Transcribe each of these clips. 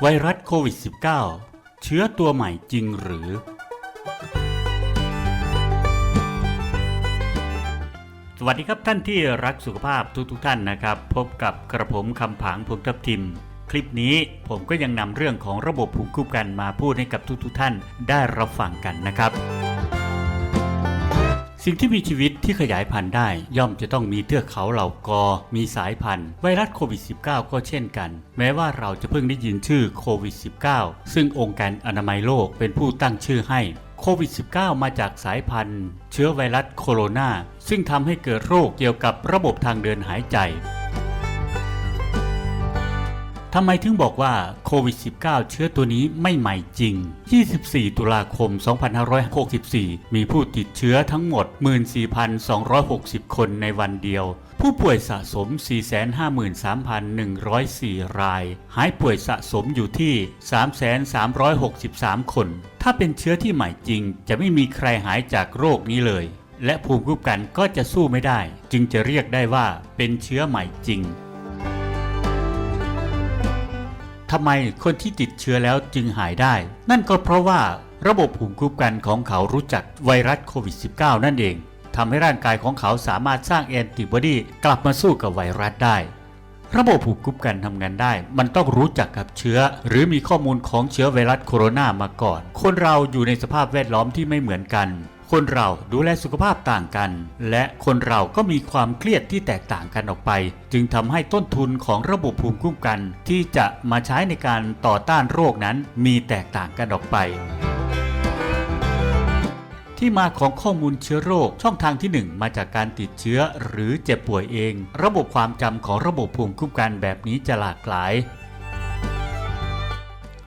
ไวรัสโควิด -19 เชื้อตัวใหม่จริงหรือ สวัสดีครับท่านที่รักสุขภาพทุกๆทท่านนะครับ พบกับกระผมคำผางพงทับทิม คลิปนี้ผมก็ยังนำเรื่องของระบบภูมิคุ้มกันมาพูดให้กับทุกๆทท่านได้รับฟังกันนะครับ สิ่งที่มีชีวิตที่ขยายพันธุ์ได้ ย่อมจะต้องมีเทือกเขาเหล่ากอ มีสายพันธุ์ ไวรัสโควิด -19 ก็เช่นกัน แม้ว่าเราจะเพิ่งได้ยินชื่อโควิด -19 ซึ่งองค์การอนามัยโลกเป็นผู้ตั้งชื่อให้โควิด -19 มาจากสายพันธุ์ เชื้อไวรัสโคโรนาซึ่งทำให้เกิดโรคเกี่ยวกับระบบทางเดินหายใจ ทำไมถึงบอกว่าโควิด -19 เชื้อตัวนี้ไม่ใหม่จริง 24 ตุลาคม 2564 มีผู้ติดเชื้อทั้งหมด 14,260 คนในวันเดียว ผู้ป่วยสะสม 453,104 ราย หายป่วยสะสมอยู่ที่ 3,363 คน ถ้าเป็นเชื้อที่ใหม่จริง จะไม่มีใครหายจากโรคนี้เลยและภูมิคุ้มกันก็จะสู้ไม่ได้ จึงจะเรียกได้ว่าเป็นเชื้อใหม่จริงำไมคนที่ติดเชื้อแล้วจึงหายได้ นั่นก็เพราะว่าระบบภูมิคุ้มกันของเขารู้จักไวรัสโควิด -19 นั่นเองทำให้ร่างกายของเขาสามารถสร้างแอนติบอดีกลับมาสู้กับไวรัสได้ ระบบภูมิคุ้มกันทำงานได้ มันต้องรู้จักกับเชื้อ หรือมีข้อมูลของเชื้อไวรัสโคโรนามาก่อน คนเราอยู่ในสภาพแวดล้อมที่ไม่เหมือนกัน คนเราดูแลสุขภาพต่างกัน และคนเราก็มีความเครียดที่แตกต่างกันออกไป จึงทำให้ต้นทุนของระบบภูมิคุ้มกัน ที่จะมาใช้ในการต่อต้านโรคนั้นมีแตกต่างกันออกไปที่มาของข้อมูลเชื้อโรคช่องทางที่ 1 มาจากการติดเชื้อหรือเจ็บป่วยเอง ระบบความจำของระบบภูมิคุ้มกันแบบนี้จะหลากหลาย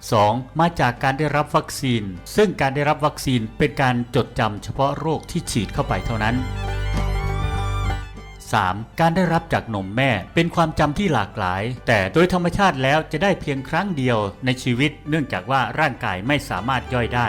2. มาจากการได้รับวัคซีน ซึ่งการได้รับวัคซีนเป็นการจดจำเฉพาะโรคที่ฉีดเข้าไปเท่านั้น 3. การได้รับจากนมแม่เป็นความจำที่หลากหลาย แต่โดยธรรมชาติแล้วจะได้เพียงครั้งเดียวในชีวิต เนื่องจากว่าร่างกายไม่สามารถย่อยได้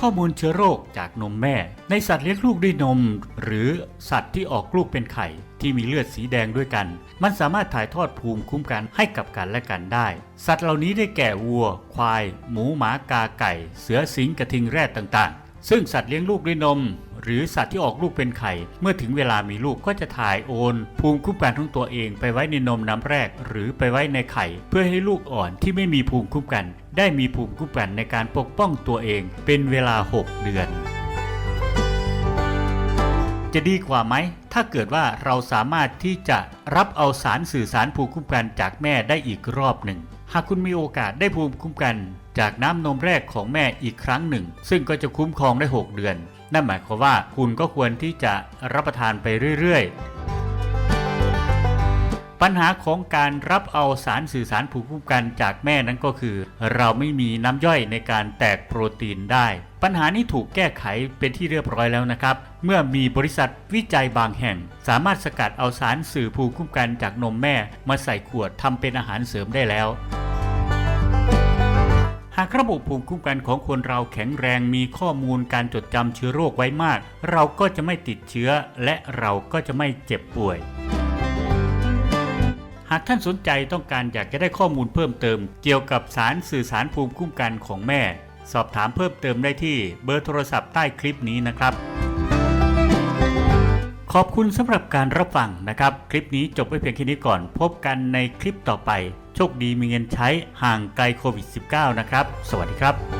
ข้อมูลเชื้อโรคจากนมแม่ ในสัตว์เลี้ยงลูกด้วยนม หรือสัตว์ที่ออกลูกเป็นไข่ที่มีเลือดสีแดงด้วยกัน มันสามารถถ่ายทอดภูมิคุ้มกันให้กับกันและกันได้ สัตว์เหล่านี้ได้แก่วัว ควาย หมูหมากาไก่ เสือสิงกระทิงแรดต่างๆ ซึ่งสัตว์เลี้ยงลูกด้วยนม หรือสัตว์ที่ออกลูกเป็นไข่ เมื่อถึงเวลามีลูกก็จะถ่ายโอน ภูมิคุ้มกันของตัวเองไปไว้ในนมน้ำแรก หรือไปไว้ในไข่ เพื่อให้ลูกอ่อนที่ไม่มีภูมิคุ้มกัน ได้มีภูมิคุ้มกันในการปกป้องตัวเอง เป็นเวลา 6 เดือน จะดีกว่าไหม ถ้าเกิดว่าเราสามารถที่จะรับเอาสารสื่อสารภูมิคุ้มกันจากแม่ได้อีกรอบหนึ่ง หากคุณมีโอกาสได้ภูมิคุ้มกัน จากน้ำนมแรกของแม่อีกครั้งหนึ่ง ซึ่งก็จะคุ้มครองได้ 6 เดือน นั่นหมายความว่าคุณก็ควรที่จะรับประทานไปเรื่อยๆ ปัญหาของการรับเอาสารสื่อสารภูมิคุ้มกันจากแม่นั้นก็คือ เราไม่มีน้ำย่อยในการแตกโปรตีนได้ ปัญหานี้ถูกแก้ไขเป็นที่เรียบร้อยแล้วนะครับ เมื่อมีบริษัทวิจัยบางแห่ง สามารถสกัดเอาสารสื่อภูมิคุ้มกันจากนมแม่มาใส่ขวดทำเป็นอาหารเสริมได้แล้วากระบบภูมิคุ้มกันของคนเราแข็งแรงมีข้อมูลการจดจำเชื้อโรคไว้มาก เราก็จะไม่ติดเชื้อ และเราก็จะไม่เจ็บป่วย หากท่านสนใจต้องการอยากจะได้ข้อมูลเพิ่มเติม เกี่ยวกับสารสื่อสารภูมิคุ้มกันของแม่ สอบถามเพิ่มเติมได้ที่เบอร์โทรศัพท์ใต้คลิปนี้นะครับ ขอบคุณสำหรับการรับฟังนะครับ คลิปนี้จบไว้เพียงแค่นี้ก่อน พบกันในคลิปต่อไป โชคดีมีเงินใช้ห่างไกลโควิด -19 นะครับ สวัสดีครับ